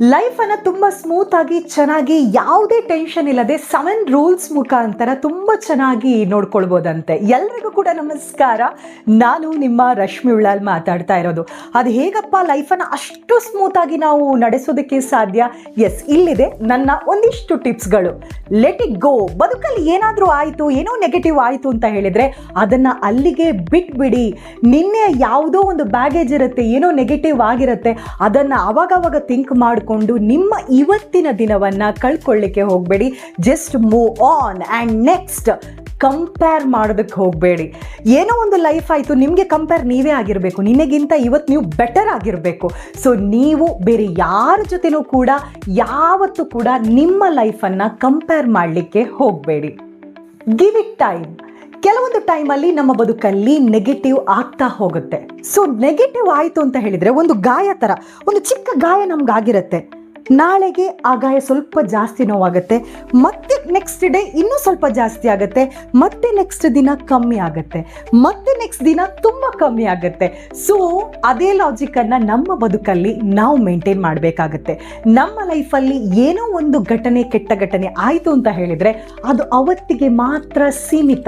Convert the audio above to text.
Life ತುಂಬ ಆಗಿ ಚೆನ್ನಾಗಿ ಯಾವುದೇ ಟೆನ್ಷನ್ ಇಲ್ಲದೆ ಸೆವೆನ್ ರೂಲ್ಸ್ ಮುಖಾಂತರ ತುಂಬಾ ಚೆನ್ನಾಗಿ ನೋಡ್ಕೊಳ್ಬೋದಂತೆ. ಎಲ್ರಿಗೂ ಕೂಡ ನಮಸ್ಕಾರ. ನಾನು ನಿಮ್ಮ ರಶ್ಮಿ ಉಳ್ಳಾಲ್ ಮಾತಾಡ್ತಾ ಇರೋದು. ಅದು ಹೇಗಪ್ಪ ಲೈಫನ್ನು ಅಷ್ಟು ಸ್ಮೂತ್ ಆಗಿ ನಾವು ನಡೆಸೋದಕ್ಕೆ ಸಾಧ್ಯ? ಎಸ್ ಇಲ್ಲಿದೆ ನನ್ನ ಒಂದಿಷ್ಟು ಟಿಪ್ಸ್ಗಳು. ಲೆಟ್ ಇಟ್ ಗೋ ಬದುಕಲ್ಲಿ ಏನಾದರೂ ಆಯಿತು, ಏನೋ ನೆಗೆಟಿವ್ ಆಯಿತು ಅಂತ ಹೇಳಿದ್ರೆ ಅದನ್ನ ಅಲ್ಲಿಗೆ ಬಿಟ್ಬಿಡಿ. ನಿನ್ನೆ ಯಾವುದೋ ಒಂದು ಬ್ಯಾಗೇಜ್ ಇರುತ್ತೆ, ಏನೋ ನೆಗೆಟಿವ್ ಆಗಿರುತ್ತೆ, ಅದನ್ನ ಅವಾಗವಾಗ ಥಿಂಕ್ ಮಾಡಿಕೊಂಡು ನಿಮ್ಮ ಇವತ್ತಿನ ದಿನವನ್ನ ಕಳ್ಕೊಳ್ಳಿಕ್ಕೆ ಹೋಗಬೇಡಿ. Just move on and next compare ಮಾಡೋದಕ್ಕೆ ಹೋಗಬೇಡಿ. ಏನೋ ಒಂದು ಲೈಫ್ ಆಯಿತು, ನಿಮಗೆ ಕಂಪೇರ್ ನೀವೇ ಆಗಿರಬೇಕು. ನಿನಗಿಂತ ಇವತ್ತು ನೀವು ಬೆಟರ್ ಆಗಿರಬೇಕು. ಸೊ ನೀವು ಬೇರೆ ಯಾರ ಜೊತೆನೂ ಕೂಡ, ಯಾವತ್ತೂ ಕೂಡ ನಿಮ್ಮ ಲೈಫನ್ನು ಕಂಪೇರ್ ಮಾಡಲಿಕ್ಕೆ ಹೋಗಬೇಡಿ. ಗಿವ್ ಇಟ್ ಟೈಮ್ ಕೆಲವೊಂದು ಟೈಮಲ್ಲಿ ನಮ್ಮ ಬದುಕಲ್ಲಿ ನೆಗೆಟಿವ್ ಆಗ್ತಾ ಹೋಗುತ್ತೆ. ಸೊ, ನೆಗೆಟಿವ್ ಆಯಿತು ಅಂತ ಹೇಳಿದರೆ ಒಂದು ಗಾಯ ಥರ ಒಂದು ಚಿಕ್ಕ ಗಾಯ ನಮ್ಗಾಗಿರುತ್ತೆ. ನಾಳೆಗೆ ಆ ಗಾಯ ಸ್ವಲ್ಪ ಜಾಸ್ತಿ ನೋವಾಗುತ್ತೆ, ಮತ್ತೆ ನೆಕ್ಸ್ಟ್ ಡೇ ಇನ್ನೂ ಸ್ವಲ್ಪ ಜಾಸ್ತಿ ಆಗುತ್ತೆ, ಮತ್ತೆ ನೆಕ್ಸ್ಟ್ ದಿನ ಕಮ್ಮಿ ಆಗುತ್ತೆ, ಮತ್ತೆ ನೆಕ್ಸ್ಟ್ ದಿನ ತುಂಬ ಕಮ್ಮಿ ಆಗುತ್ತೆ. ಸೊ, ಅದೇ ಲಾಜಿಕನ್ನು ನಮ್ಮ ಬದುಕಲ್ಲಿ ನಾವು ಮೇಂಟೈನ್ ಮಾಡಬೇಕಾಗತ್ತೆ. ನಮ್ಮ ಲೈಫಲ್ಲಿ ಏನೋ ಒಂದು ಘಟನೆ, ಕೆಟ್ಟ ಘಟನೆ ಆಯಿತು ಅಂತ ಹೇಳಿದರೆ ಅದು ಅವತ್ತಿಗೆ ಮಾತ್ರ ಸೀಮಿತ.